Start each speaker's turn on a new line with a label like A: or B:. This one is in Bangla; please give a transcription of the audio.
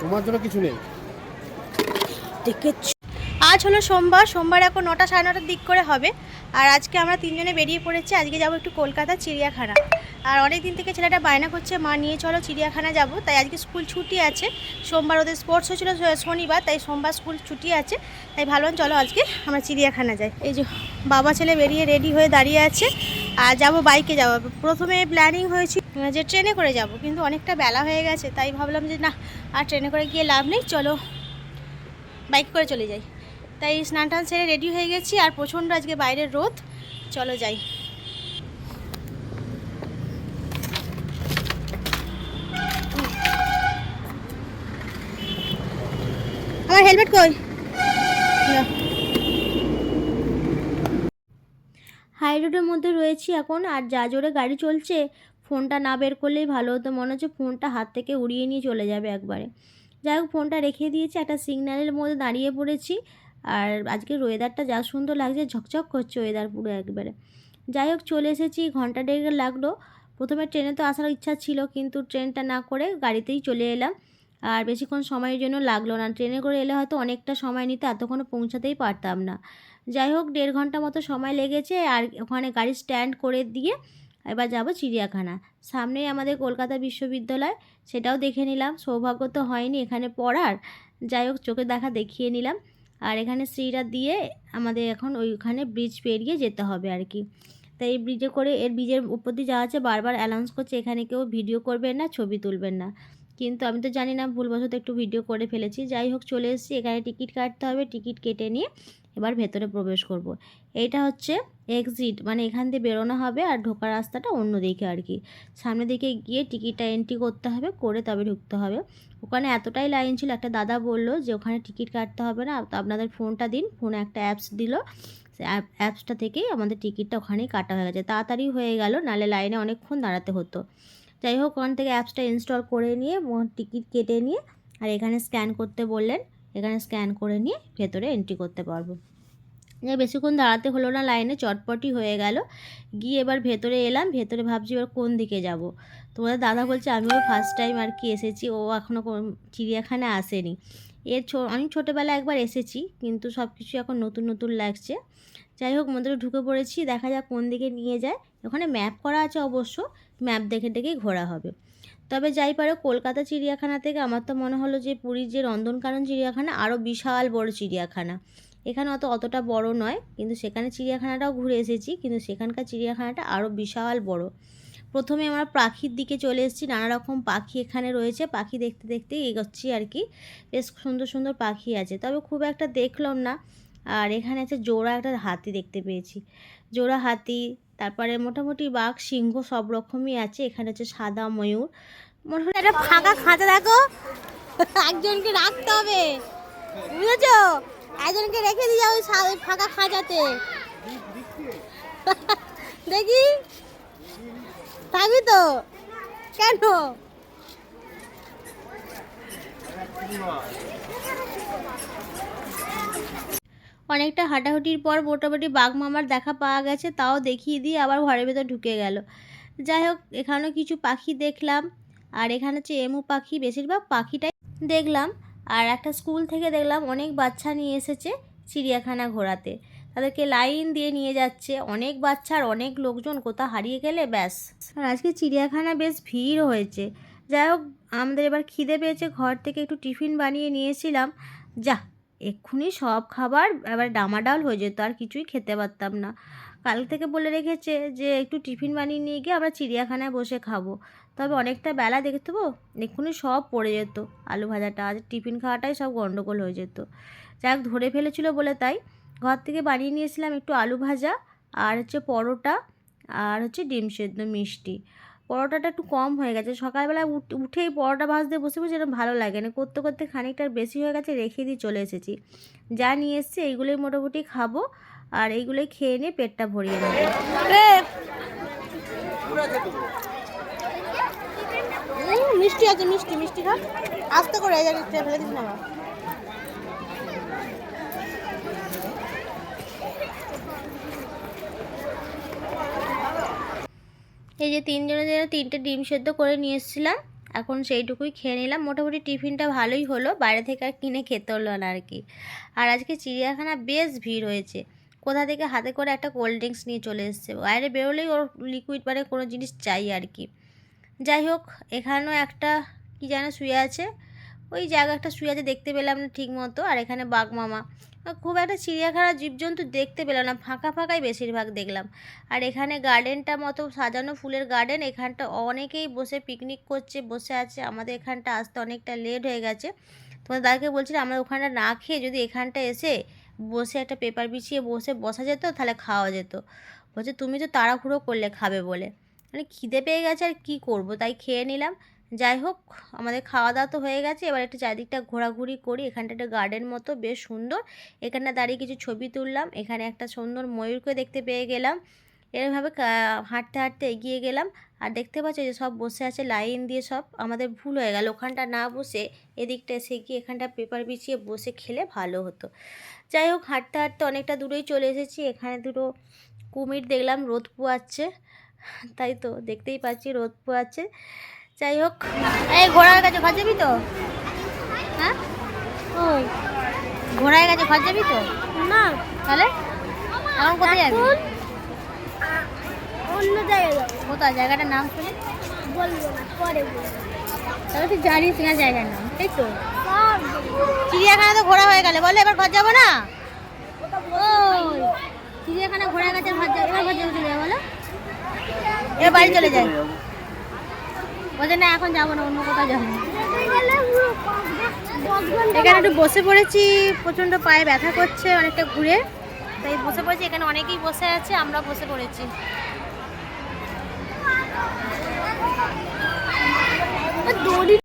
A: তোমার জন্য কিছু নেই?
B: আজ হলো সোমবার সোমবার এখন নটা সাড়ে নটার দিক করে হবে। আর আজকে আমরা তিনজনে বেরিয়ে পড়েছি। আজকে যাব একটু কলকাতা, চিড়িয়াখানা। আর অনেক দিন থেকে ছেলেটা বায়না করছে, মা, নিয়ে চলো চিড়িয়াখানা যাব। তাই আজকে স্কুল ছুটি আছে। সোমবার ওদের স্পোর্টস হয়েছিল শনিবার, তাই সোমবার স্কুল ছুটি আছে। তাই ভালো, চলো আজকে আমরা চিড়িয়াখানা যাই। এই যে বাবা ছেলে বেরিয়ে রেডি হয়ে দাঁড়িয়ে আছে। আর যাব বাইকে যাব। প্রথমে প্ল্যানিং হয়েছিল যে ট্রেনে করে যাব, কিন্তু অনেকটা বেলা হয়ে গেছে, তাই ভাবলাম যে না, আর ট্রেনে করে গিয়ে লাভ নেই, চলো বাইক করে চলে যাই। তাই স্নান টান সেরে রেডি হয়ে গেছি, আর প্রচণ্ড আজকে বাইরের রোদ, চলো যাই। আমার হেলমেট কই? হাই রোডের মধ্যে রয়েছি এখন, আর যা জোরে গাড়ি চলছে, ফোনটা না বের করলেই ভালো হতো। মনে হচ্ছে ফোনটা হাত থেকে উড়িয়ে নিয়ে চলে যাবে একবারে। যাই হোক, ফোনটা রেখে দিয়েছি, একটা সিগন্যালের মধ্যে দাঁড়িয়ে পড়েছি, আর আজকে ওয়েদারটা যা সুন্দর লাগছে, ঝকঝক করছে ওয়েদার পুরো একবারে। যাই হোক, চলে এসেছি, ঘণ্টা দেড় লাগল। প্রথমে ট্রেনে তো আসার ইচ্ছা ছিল, কিন্তু ট্রেনটা না করে গাড়িতেই চলে এলাম। আর বেশিক্ষণ সময়ের জন্য লাগল না। ট্রেনে করে এলে হয়তো অনেকটা সময় নিতে এতক্ষণে পৌঁছাতেই পারতাম না। যাই হোক, দেড় ঘণ্টা মতো সময় লেগেছে আর ওখানে গাড়ি স্ট্যান্ড করে দিয়ে এবার যাব চিড়িয়াখানা। সামনেই আমাদের কলকাতা বিশ্ববিদ্যালয়, সেটাও দেখে নিলাম। সৌভাগ্য তো হয়নি এখানে পড়ার। যাই হোক, চোখে দেখা দেখিয়ে নিলাম। আর এখানে সিঁড়িটা দিয়ে আমাদের এখন ওইখানে ব্রিজ পেরিয়ে যেতে হবে আর কি। তাই এই ব্রিজে করে এর ব্রিজের উপর দিয়ে যাওয়া আছে। বারবার অ্যানাউন্স করছে, এখানে কেউ ভিডিও করবেন না, ছবি তুলবেন না। কিন্তু আমি তো জানি না, ভুলবশত একটু ভিডিও করে ফেলেছি। যাই হোক, চলে এসেছি। এখানে টিকিট কাটতে হবে। টিকিট কেটে নিয়ে এবার ভেতরে প্রবেশ করব। এইটা হচ্ছে এক্সিট মানে এখান দিয়ে বেরোনো হবে আর ঢোকার রাস্তাটা অন্য দিকে আর কি। সামনে দিকে গিয়ে টিকিটটা এন্ট্রি করতে হবে, করে তবে ঢুকতে হবে। ওখানে এতটাই লাইন ছিল, একটা দাদা বলল যে ওখানে টিকিট কাটতে হবে না। আপনাদের ফোনটা দিন, ফোনে একটা অ্যাপস দিল। অ্যাপসটা থেকেই আমাদের টিকিটটা ওখানেই কাটা হয়ে গেছে। তাড়াতাড়ি হয়ে গেল নালে লাইনে অনেকক্ষণ দাঁড়াতে হতো। যাই হোক ওখান থেকে অ্যাপসটা ইনস্টল করে নিয়ে টিকিট কেটে নিয়ে, আর এখানে স্ক্যান করতে বললেন, এখানে স্ক্যান করে নিয়ে ভেতরে এন্ট্রি করতে পারব। বেশিক্ষণ দাঁড়াতে হলো না লাইনে চটপটি হয়ে গেল। গিয়ে এবার ভেতরে এলাম, ভেতরে ভাবছি এবার কোন দিকে যাব। তোমাদের দাদা বলছে, আমিও ফার্স্ট টাইম আর কি এসেছি। ও এখনও চিড়িয়াখানা আসেনি। এর আমি ছোটোবেলায় একবার এসেছি, কিন্তু সব কিছু এখন নতুন নতুন লাগছে। যাই হোক মন্দিরে ঢুকে পড়েছি, দেখা যাক কোন দিকে নিয়ে যায়। ওখানে ম্যাপ করা আছে অবশ্য ম্যাপ দেখে দেখেই ঘোরা হবে। তবে যাই পারো, কলকাতা চিড়িয়াখানা থেকে আমার তো মনে হলো যে পুরীর যে নন্দনকানন চিড়িয়াখানা আরও বিশাল বড় চিড়িয়াখানা। এখানে অত, অতটা বড় নয়, কিন্তু সেখানে চিড়িয়াখানাটাও ঘুরে এসেছি, কিন্তু সেখানকার চিড়িয়াখানাটা আরও বিশাল বড়। প্রথমে আমরা পাখির দিকে চলে এসেছি, নানা রকম পাখি এখানে রয়েছে, পাখি দেখতে দেখতে এগোচ্ছি আর কি। বেশ সুন্দর সুন্দর পাখি আছে, তবে খুব একটা দেখলাম না। আর এখানে আছে জোড়া একটা হাতি দেখতে পেয়েছি। জোড়া হাতি তারপরে মোটামুটি বাঘ, সিংহ সব রকমই আছে। এখানে হচ্ছে সাদা, ময়ূর। মোটামুটি একটা ফাঁকা খাঁচা, দেখো। একজনকে রাখতে হবে। বুঝেছ? একজনকে রেখে দিয়ে যাও ফাঁকা খাঁচাতে। দেখি? থাকবি তো? কেন? অনেকটা হাঁটাহুটির পর মোটামুটি বাঘ মামার দেখা পাওয়া গেছে, তাও দেখিয়ে দিয়ে আবার ঘরের ভেতর ঢুকে গেল। যাই হোক, এখানেও কিছু পাখি দেখলাম, আর এখানে হচ্ছে এমু পাখি, বেশিরভাগ পাখিটাই দেখলাম। আর একটা স্কুল থেকে দেখলাম অনেক বাচ্চা নিয়ে এসেছে চিড়িয়াখানা ঘোরাতে। তাদেরকে লাইন দিয়ে নিয়ে যাচ্ছে, অনেক বাচ্চা আর অনেক লোকজন, কোথাও হারিয়ে গেলে ব্যাস। আর আজকে চিড়িয়াখানা বেশ ভিড় হয়েছে। যাই হোক, আমাদের এবার খিদে পেয়েছে, ঘর থেকে একটু টিফিন বানিয়ে নিয়েছিলাম। যা এক্ষুনি সব খাবার এবার ডামাডাল হয়ে যেত, আর কিছুই খেতে পারতাম না। কাল থেকে বলে রেখেছে যে, একটু টিফিন বানিয়ে নিয়ে গিয়ে আমরা চিড়িয়াখানায় বসে খাব। তবে অনেকটা বেলা দেখতে তো এক্ষুনি সব পড়ে যেত। আলু ভাজাটা আজ টিফিন খাওয়াটাই সব গন্ডগোল হয়ে যেত। যাক ধরে ফেলেছিল বলে তাই। ঘর থেকে বানিয়ে নিয়েছিলাম একটু আলু ভাজা, আর হচ্ছে পরোটা, আর হচ্ছে ডিম সেদ্ধ মিষ্টি। পরোটাটা একটু কম হয়ে গেছে। সকালবেলা উঠ- উঠেই পরোটা ভাজতে বসে বসে এরকম ভালো লাগে না। করতে করতে খানিকটা বেশি হয়ে গেছে রেখে দিয়ে চলে এসেছি। যা নিয়ে এসেছি এইগুলোই মোটামুটি খাব আর এইগুলোই খেয়ে নিয়ে পেটটা ভরিয়ে নেব। মিষ্টি আছে মিষ্টি মিষ্টি খা। আস্তে করে এই জায়গায় ফেলে দিস না এই যে তিনজনের জন্য তিনটে ডিম সেদ্ধ করে নিয়ে এসেছিলাম, এখন সেইটুকুই খেয়ে নিলাম। মোটামুটি টিফিনটা ভালোই হলো, বাইরে থেকে আর কিনে খেতে হলো না আর কি। আর আজকে চিড়িয়াখানা বেশ ভিড় হয়েছে। কোথা থেকে হাতে করে একটা কোল্ড ড্রিঙ্কস নিয়ে চলে এসছে। বাইরে বেরোলেই ওর লিকুইড মানে কোনো জিনিস চাই আর কি। যাই হোক, এখানেও একটা কি যেন শুয়ে আছে। ওই জায়গা একটা শুয়ে আছে দেখতে পেলাম না ঠিক মতো আর এখানে বাঘ মামা। খুব একটা চিড়িয়াখানা জীবজন্তু দেখতে পেলাম না, ফাঁকা ফাঁকাই বেশিরভাগ দেখলাম। আর এখানে গার্ডেনটা মতো সাজানো ফুলের গার্ডেন এখানটা অনেকেই বসে পিকনিক করছে, বসে আছে, আমাদের এখানটা আসতে অনেকটা লেট হয়ে গেছে। তোমার দাদাকে বলছিলাম, আমরা ওখানটা না খেয়ে যদি এখানটা এসে বসে একটা পেপার বিছিয়ে বসে বসা যেত, তাহলে খাওয়া যেত। বলছে, তুমি তো তাড়াহুড়ো করলে খাবে বলে। মানে খিদে পেয়ে গেছে আর কী করব, তাই খেয়ে নিলাম। যাই হোক, আমাদের খাওয়া দাওয়া তো হয়ে গেছে। এবার একটু চারিদিকটা ঘোরাঘুরি করি। এখানটা একটা গার্ডেন মতো, বেশ সুন্দর। এখানে দাঁড়িয়ে কিছু ছবি তুললাম। এখানে একটা সুন্দর ময়ূরকে দেখতে পেয়ে গেলাম। এরমভাবে কা- হাঁটতে হাঁটতে এগিয়ে গেলাম। আর দেখতে পাচ্ছ যে সব বসে আছে, লাইন দিয়ে সব। আমাদের ভুল হয়ে গেল। ওখানটা না বসে, এদিকটা এসে গিয়ে এখানটা পেপার বিছিয়ে বসে খেলে ভালো হতো। যাই হোক, হাঁটতে হাঁটতে অনেকটা দূরেই চলে এসেছি। এখানে দুটো কুমির দেখলাম, রোদ পোয়াচ্ছে। তাই তো, দেখতেই পাচ্ছি রোদ পোয়াচ্ছে। যাই হোক এই ঘোড়ার কাছে ঘর যাবি তো? হ্যাঁ? ওই। ঘোড়ার কাছে ঘর যাবি তো?
C: না।
B: তাহলে? এখন কোথায় যাবি?
C: অন্য জায়গায়
B: কোথায়? জায়গাটার নাম শুনি।
C: বলব না পরে বলব।
B: তাহলে তুই জানিস না জায়গার নাম তাই তো? চিড়িয়াখানা তো ঘোরা হয়ে গেলে বলে এবার ঘর যাব না। ওই চিড়িয়াখানা ঘোড়ার কাছে ঘর যাব এবার ঘর যাব চলে যাব বলো। এবার বাড়ি চলে যাই বলছে না এখন যাব না অন্য কোথাও যাব এখানে একটু বসে পড়েছি প্রচণ্ড পায়ে ব্যথা করছে অনেকটা ঘুরে। তাই বসে পড়েছি এখানে অনেকেই বসে আছে আমরা বসে পড়েছি।
C: দড়ি